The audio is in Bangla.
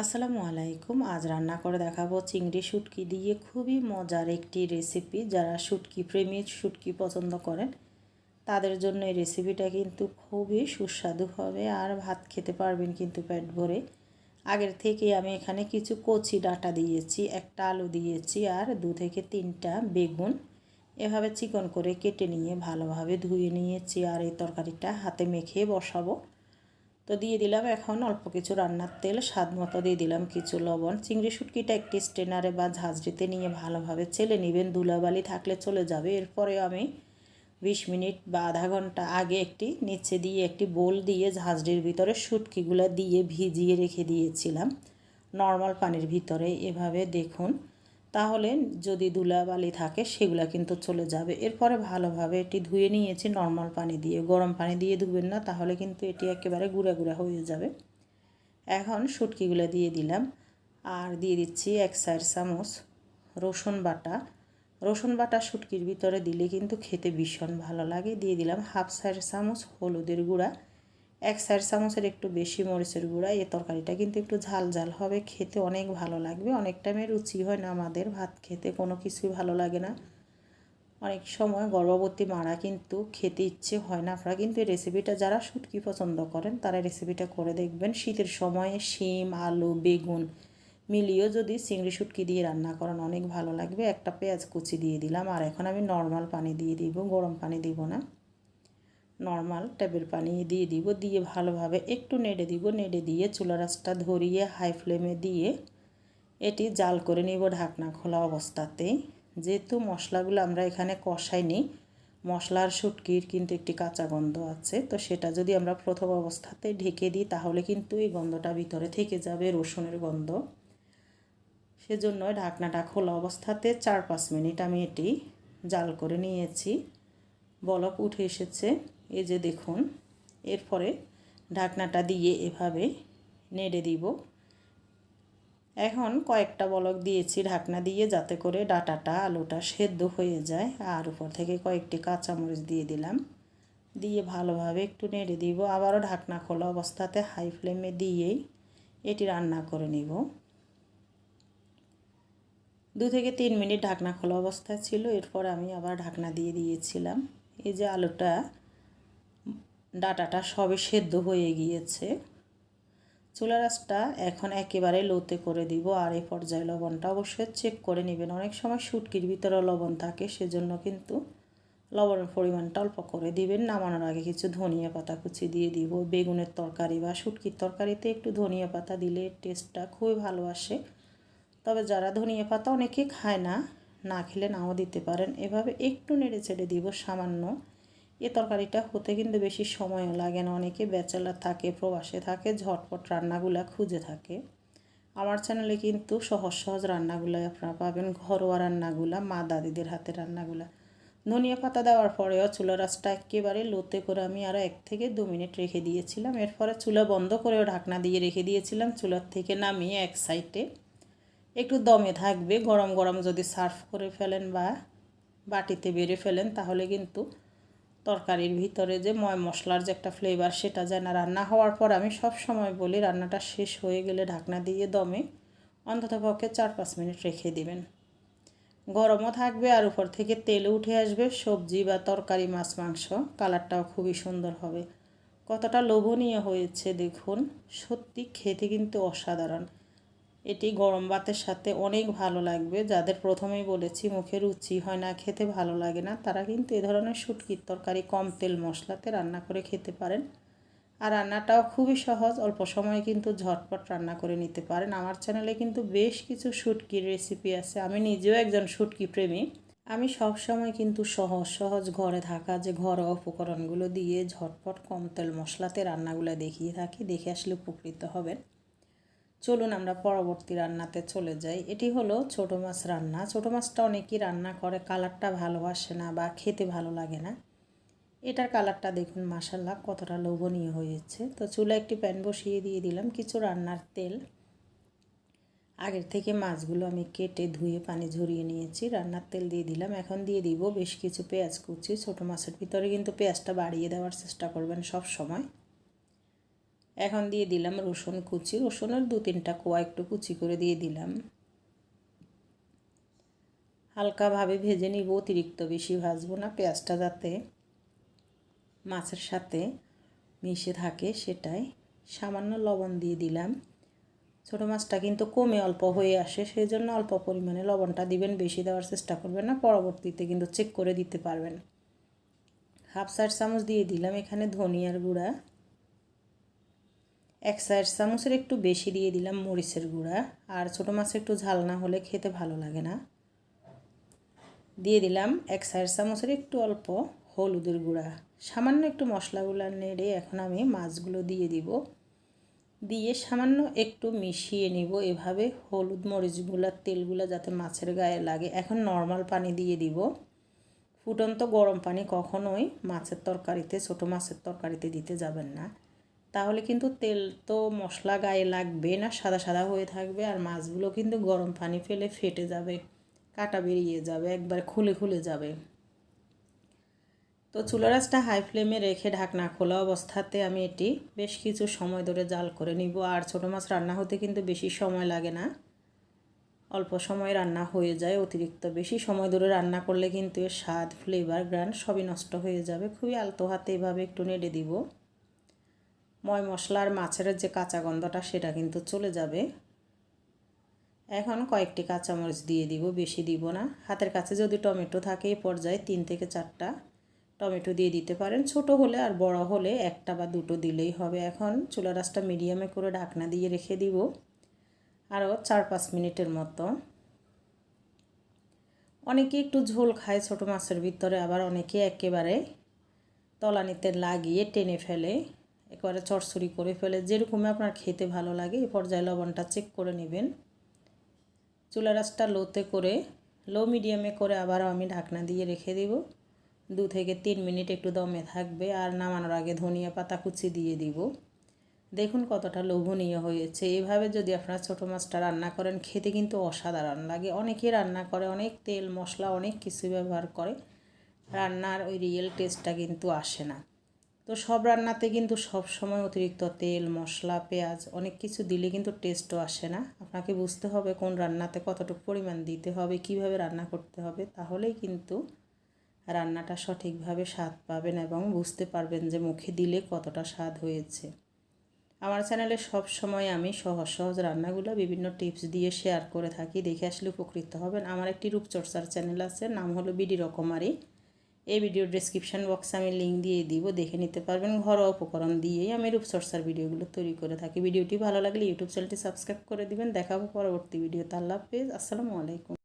আসসালামু আলাইকুম। আজ রান্না করে দেখাবো চিংড়ি শুটকি দিয়ে খুবই মজার একটি রেসিপি যারা শুটকি প্রেমী, শুটকি পছন্দ করেন, তাদের জন্য এই রেসিপিটা কিন্তু খুবই সুস্বাদু হবে আর ভাত খেতে পারবেন কিন্তু পেট ভরে। আগের থেকে আমি এখানে কিছু কচি ডাটা দিয়েছি, একটা আলু দিয়েছি আর দু থেকে তিনটা বেগুন। এভাবে চিকন করে কেটে নিয়ে ভালোভাবে ধুয়ে নিয়েছি আর এই তরকারিটা হাতে মেখে বসাবো। তো দিয়ে দিলাম এখন অল্প কিছু রান্নার তেল, স্বাদ মতো দিয়ে দিলাম কিছু লবণ। চিংড়ি শুটকিটা একটি স্টেনারে বা ঝাঁঝরিতে নিয়ে ভালোভাবে চেলে নেবেন। ধুলাবালি থাকলে চলে যাবে। এরপরে আমি বিশ মিনিট বা আধা ঘণ্টা আগে একটি নিচে দিয়ে একটি বোল দিয়ে ঝাঁঝরির ভিতরে শুটকিগুলো দিয়ে ভিজিয়ে রেখে দিয়েছিলাম। নর্মাল পানির ভিতরে। এভাবে দেখুন তাহলে যদি ধুলাবালি থাকে, সেগুলো কিন্তু চলে যাবে। এরপরে ভালোভাবে এটি ধুয়ে নিয়েছি নর্মাল পানি দিয়ে। গরম পানি দিয়ে ধুবেন না, তাহলে কিন্তু এটি একেবারে গুঁড়া গুঁড়া হয়ে যাবে। এখন শুটকিগুলো দিয়ে দিলাম। আর দিয়ে দিচ্ছি এক চার চামচ রসুন বাটা। রসুন বাটা শুটকির ভিতরে দিলে কিন্তু খেতে ভীষণ ভালো লাগে। দিয়ে দিলাম হাফ চার চামচ হলুদের গুঁড়া। এক চার চামচের একটু বেশি মরিচের গুঁড়া, এই তরকারিটা কিন্তু একটু ঝাল ঝাল হবে, খেতে অনেক ভালো লাগবে। অনেক টাইমে রুচি হয় না আমাদের ভাত খেতে, কোনো কিছুই ভালো লাগে না। অনেক সময় গর্ভবতী মারা কিন্তু খেতে ইচ্ছে হয় না আপনারা, কিন্তু এই রেসিপিটা যারা শুটকি পছন্দ করেন, তারা রেসিপিটা করে দেখবেন। শীতের সময়ে শিম, আলু, বেগুন মিলিয়েও যদি চিংড়ি শুটকি দিয়ে রান্না করেন, অনেক ভালো লাগবে। একটা পেঁয়াজ কুচি দিয়ে দিলাম, আর এখন আমি নর্মাল পানি দিয়ে দিব, গরম পানি দিব না। নর্মাল ট্যাপের পানি দিয়ে দিব, দিয়ে ভালোভাবে একটু নেড়ে দিব, নেড়ে দিয়ে চুলা রাসটা ধরিয়ে হাই ফ্লেমে দিয়ে এটি জাল করে নিব ঢাকনা খোলা অবস্থাতেই যেহেতু মশলাগুলো আমরা এখানে কষাই নিই মশলার শুটকির কিন্তু একটি কাঁচা গন্ধ আছে, তো সেটা যদি আমরা প্রথম অবস্থাতে ঢেকে দিই তাহলে কিন্তু এই গন্ধটা ভিতরে থেকে যাবে, রসুনের গন্ধ। সেজন্য ঢাকনাটা খোলা অবস্থাতে চার পাঁচ মিনিট আমি এটি জাল করে নিয়েছি। বলক উঠে এসেছে। এই যে দেখুন, এরপরে ঢাকনাটা দিয়ে এভাবে নেড়ে দিব। এখন কয়েকটা বলক দিয়েছি ঢাকনা দিয়ে যাতে করে ডাটাটা, আলুটা সেদ্ধ হয়ে যায়। আর উপর থেকে কয়েকটি কাঁচামরিচ দিয়ে দিলাম। দিয়ে ভালোভাবে একটু নেড়ে দিব। আবারও ঢাকনা খোলা অবস্থাতে হাই ফ্লেমে দিয়েই এটি রান্না করে নিব। দু থেকে তিন মিনিট ঢাকনা খোলা অবস্থায় ছিল। এরপর আমি আবার ঢাকনা দিয়ে দিয়েছিলাম। এই যে আলুটা ডাটাটা সবে সেদ্ধ হয়ে গিয়েছে। চুলা রাসটা এখন একেবারে লোতে করে দিব আর এই পর্যায়ে লবণটা অবশ্যই চেক করে নেবেন। অনেক সময় শুটকির ভিতরে লবণ থাকে, সেজন্য কিন্তু লবণের পরিমাণটা অল্প করে দিবেন। নামানোর আগে কিছু ধনিয়া পাতা কুচি দিয়ে দিব। বেগুনের তরকারি বা শুটকির তরকারিতে একটু ধনিয়া পাতা দিলে টেস্টটা খুবই ভালো আসে। তবে যারা ধনিয়া পাতা অনেকে খায় না না খেলে নাও দিতে পারেন। এভাবে একটু নেড়ে ছেড়ে দিব সামান্য এ তরকারিটা হতে কিন্তু বেশি সময়ও লাগে না। অনেকে ব্যাচেলার থাকে, প্রবাসে থাকে, ঝটপট রান্নাগুলা খুঁজে থাকে। আমার চ্যানেলে কিন্তু সহজ সহজ রান্নাগুলো আপনারা পাবেন। ঘরোয়া রান্নাগুলা, মা দাদিদের হাতে রান্নাগুলা। ধনিয়া পাতা দেওয়ার পরেও চুলা রাসটা একেবারে লোতে করে আমি আরও এক থেকে দু মিনিট রেখে দিয়েছিলাম। এরপরে চুলা বন্ধ করেও ঢাকনা দিয়ে রেখে দিয়েছিলাম চুলার থেকে নামিয়ে এক সাইডে। একটু দমে থাকবে, গরম গরম যদি সার্ভ করে ফেলেন বা বাটিতে বেড়ে ফেলেন তাহলে কিন্তু তরকারির ভিতরে যে ময় মশলার যে একটা ফ্লেভার সেটা যায় না রান্না হওয়ার পর আমি সব সময় বলি রান্নাটা শেষ হয়ে গেলে ঢাকনা দিয়ে দমে অন্তত পক্ষে চার পাঁচ মিনিট রেখে দিবেন। গরমও থাকবে আর উপর থেকে তেল উঠে আসবে, সবজি বা তরকারি, মাছ, মাংস, কালারটাও খুবই সুন্দর হবে। কতটা লোভনীয় হয়েছে দেখুন, সত্যি খেতে কিন্তু অসাধারণ। এটি গরম ভাতের সাথে অনেক ভালো লাগবে। যাদের প্রথমেই বলেছি মুখে রুচি হয় না, খেতে ভালো লাগে না, তারা কিন্তু এ ধরনের শুটকির তরকারি, কম তেল মশলাতে রান্না করে খেতে পারেন। আর রান্নাটাও খুবই সহজ, অল্প সময়ে কিন্তু ঝটপট রান্না করে নিতে পারেন। আমার চ্যানেলে কিন্তু বেশ কিছু শুটকির রেসিপি আছে। আমি নিজেও একজন শুটকি প্রেমী। আমি সব সময় কিন্তু সহজ সহজ ঘরে থাকা যে ঘরোয়া উপকরণগুলো দিয়ে ঝটপট কম তেল মশলাতে রান্নাগুলো দেখিয়ে থাকি, দেখে আসলে উপকৃত হবেন। চলুন আমরা পরবর্তী রান্নাতে চলে যাই। এটি হলো ছোটো মাছ রান্না। ছোটো মাছটা অনেকেই রান্না করে, কালারটা ভালোবাসে না বা খেতে ভালো লাগে না। এটার কালারটা দেখুন মাসাল্লাহ কতটা লোভনীয় হয়েছে। তো চুলা একটি প্যান বসিয়ে দিয়ে দিলাম কিছু রান্নার তেল। আগের থেকে মাছগুলো আমি কেটে ধুয়ে পানি ঝরিয়ে নিয়েছি। রান্নার তেল দিয়ে দিলাম। এখন দিয়ে দিব বেশ কিছু পেঁয়াজ কুচি। ছোটো মাছের ভিতরে কিন্তু পেঁয়াজটা বাড়িয়ে দেওয়ার চেষ্টা করবেন সব সময়। এখন দিয়ে দিলাম রসুন কুচি। রসুনের দু তিনটা কোয়া একটু কুচি করে দিয়ে দিলাম। হালকাভাবে ভেজে নিব, অতিরিক্ত বেশি ভাজবো না পেঁয়াজটা যাতে মাছের সাথে মিশে থাকে সেটাই। সামান্য লবণ দিয়ে দিলাম। ছোটো মাছটা কিন্তু কমে অল্প হয়ে আসে সেই জন্য অল্প পরিমাণে লবণটা দিবেন, বেশি দেওয়ার চেষ্টা করবেন না, পরবর্তীতে কিন্তু চেক করে দিতে পারবেন। হাফ সাইড চামচ দিয়ে দিলাম এখানে ধনিয়ার গুঁড়া। এক সাইড চামচের একটু বেশি দিয়ে দিলাম মরিচের গুঁড়া। আর ছোটো মাছ একটু ঝাল না হলে খেতে ভালো লাগে না। দিয়ে দিলাম এক সাইড চামচের একটু অল্প হলুদের গুঁড়া। সামান্য একটু মশলাগুলো নেড়ে এখন আমি মাছগুলো দিয়ে দিব। দিয়ে সামান্য একটু মিশিয়ে নিব এভাবে হলুদ মরিচগুলার তেলগুলো যাতে মাছের গায়ে লাগে। এখন নর্মাল পানি দিয়ে দিব। ফুটন্ত গরম পানি কখনোই মাছের তরকারিতে, ছোটো মাছের তরকারিতে দিতে যাবেন না। তাহলে কিন্তু তেল তো মশলা গায়ে লাগবে না, সাদা সাদা হয়ে থাকবে আর মাছগুলো কিন্তু গরম পানি ফেলে ফেটে যাবে, কাটা বেরিয়ে যাবে, একবার খুলে খুলে যাবে। তো চুলারাসটা হাই ফ্লেমে রেখে ঢাকনা খোলা অবস্থাতে আমি এটি বেশ কিছু সময় ধরে জাল করে নিব। আর ছোটো মাছ রান্না হতে কিন্তু বেশি সময় লাগে না। অল্প সময় রান্না হয়ে যায়, অতিরিক্ত বেশি সময় ধরে রান্না করলে কিন্তু এর স্বাদ ফ্লেভার গ্রান্ড সবই নষ্ট হয়ে যাবে। খুবই আলতো হাতে এভাবে একটু নেড়ে দিব। ময় মশলার মাছের যে কাঁচা গন্ধটা, সেটা কিন্তু চলে যাবে। এখন কয়েকটি কাঁচামরিচ দিয়ে দিব, বেশি দিব না। হাতের কাছে যদি টমেটো থাকে এই পর্যায়ে তিন থেকে চারটা টমেটো দিয়ে দিতে পারেন। ছোট হলে আর বড় হলে একটা বা দুটো দিলেই হবে। এখন চুলা রাসটা মিডিয়ামে করে ঢাকনা দিয়ে রেখে দিব, আরও চার পাঁচ মিনিটের মতো। অনেকে একটু ঝোল খায় ছোটো মাছের ভিতরে, আবার অনেকে একেবারে তলানিতে লাগিয়ে টেনে ফেলে। একেবারে চড়চড়ি করে ফেলে। যেরকমই আপনার খেতে ভালো লাগে, এই পর্যায়ে লবণটা চেক করে নেবেন। চুলা রাসটা লোতে করে লো মিডিয়ামে করে আবারও আমি ঢাকনা দিয়ে রেখে দিব। দু থেকে তিন মিনিট একটু দমে থাকবে আর নামানোর আগে ধনিয়া পাতা কুচি দিয়ে দিব। দেখুন কতটা লোভনীয় হয়েছে। এভাবে যদি আপনারা ছোটো মাছটা রান্না করেন, খেতে কিন্তু অসাধারণ লাগে। অনেকে রান্না করে, অনেক তেল, মশলা, অনেক কিছু ব্যবহার করে। রান্নার ওই রিয়েল টেস্টটা কিন্তু আসে না। তো সব রান্নাতে কিন্তু সব সময় অতিরিক্ত তেল, মশলা, পেঁয়াজ অনেক কিছু দিলে কিন্তু টেস্টও আসে না। আপনাকে বুঝতে হবে কোন রান্নাতে কতটুকু পরিমাণ দিতে হবে, কীভাবে রান্না করতে হবে, তাহলেই কিন্তু রান্নাটা সঠিকভাবে স্বাদ পাবেন এবং বুঝতে পারবেন যে মুখে দিলে কতটা স্বাদ হয়েছে। আমার চ্যানেলে সব সময় আমি সহজ সহজ রান্নাগুলো বিভিন্ন টিপস দিয়ে শেয়ার করে থাকি, দেখে আসলে উপকৃত হবেন। আমার একটি রূপচর্চার চ্যানেল আছে, নাম হলো বিডি রকমারি। এই ভিডিও ডিসক্রিপশান বক্সে আমি লিঙ্ক দিয়ে দিব, দেখে নিতে পারবেন। ঘরোয়া উপকরণ দিয়েই আমি রূপচর্চার ভিডিওগুলো তৈরি করে থাকি। ভিডিওটি ভালো লাগলে ইউটিউব চ্যানেলটি সাবস্ক্রাইব করে দিবেন। দেখাবো পরবর্তী ভিডিওতে আল্লাহ হাফেজ। আসসালামু আলাইকুম।